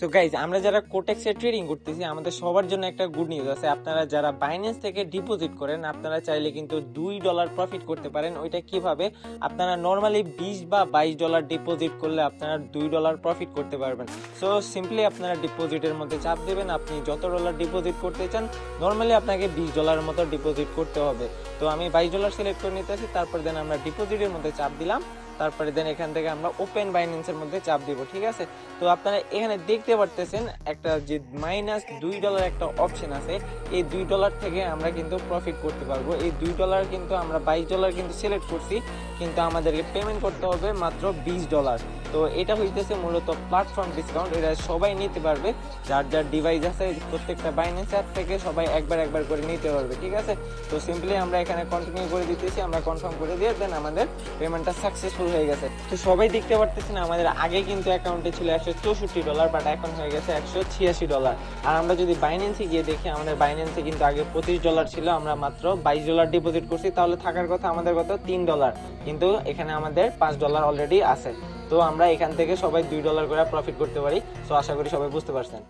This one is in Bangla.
সো গাইজ আমরা যারা কোটেক্সে ট্রেডিং করতেছি, আমাদের সবার জন্য একটা গুড নিউজ আছে। আপনারা যারা বাইন্যান্স থেকে ডিপোজিট করেন, আপনারা চাইলে কিন্তু দুই ডলার প্রফিট করতে পারেন। ওইটা কীভাবে? আপনারা নর্মালি বিশ বা বাইশ ডলার ডিপোজিট করলে আপনারা দুই ডলার প্রফিট করতে পারবেন। সো সিম্পলি আপনারা ডিপোজিটের মধ্যে চাপ দেবেন। আপনি যত ডলার ডিপোজিট করতে চান নর্মালি আপনাকে বিশ ডলারের মতো ডিপোজিট করতে হবে। তো আমি বাইশ ডলার সিলেক্ট করে নিতেছি, তারপর দেন আমরা ডিপোজিটের মধ্যে চাপ দিলাম। তারপরে দেন এখান থেকে আমরা ওপেন বাইন্যান্সের মধ্যে চাপ দিব, ঠিক আছে? তো আপনারা এখানে দেখতে পারতেছেন, একটা যে মাইনাস দুই ডলার একটা অপশন আছে, এই দুই ডলার থেকে আমরা কিন্তু প্রফিট করতে পারব। এই দুই ডলার কিন্তু আমরা বাইশ ডলার কিন্তু সিলেক্ট করছি, কিন্তু আমাদেরকে পেমেন্ট করতে হবে মাত্র বিশ ডলার তো এটা হইতেছে মূলত প্ল্যাটফর্ম ডিসকাউন্ট এটা সবাই নিতে পারবে। যার যার ডিভাইস আছে, প্রত্যেকটা বাইন্যান্স অ্যাপ থেকে সবাই একবার একবার করে নিতে পারবে, ঠিক আছে? তো সিম্পলি আমরা এখানে কন্টিনিউ করে দিতেছি, আমরা কনফার্ম করে দিয়ে দেন আমাদের পেমেন্টটা সাকসেসফুল হয়ে গেছে। তো সবাই দেখতে পারতেছেন, আমাদের আগে কিন্তু অ্যাকাউন্টে ছিল একশো চৌষট্টি ডলার বাট এখন হয়ে গেছে একশো ছিয়াশি ডলার আর আমরা যদি বাইন্যান্সে গিয়ে দেখি, আমাদের বাইন্যান্সে কিন্তু আগে পঁচিশ ডলার ছিল, আমরা মাত্র বাইশ ডলার ডিপোজিট করছি, তাহলে থাকার কথা আমাদের কত? তিন ডলার কিন্তু এখানে আমাদের পাঁচ ডলার অলরেডি আছে। তো আমরা এখান থেকে সবাই দুই ডলার করে প্রফিট করতে পারি। তো আশা করি সবাই বুঝতে পারছেন।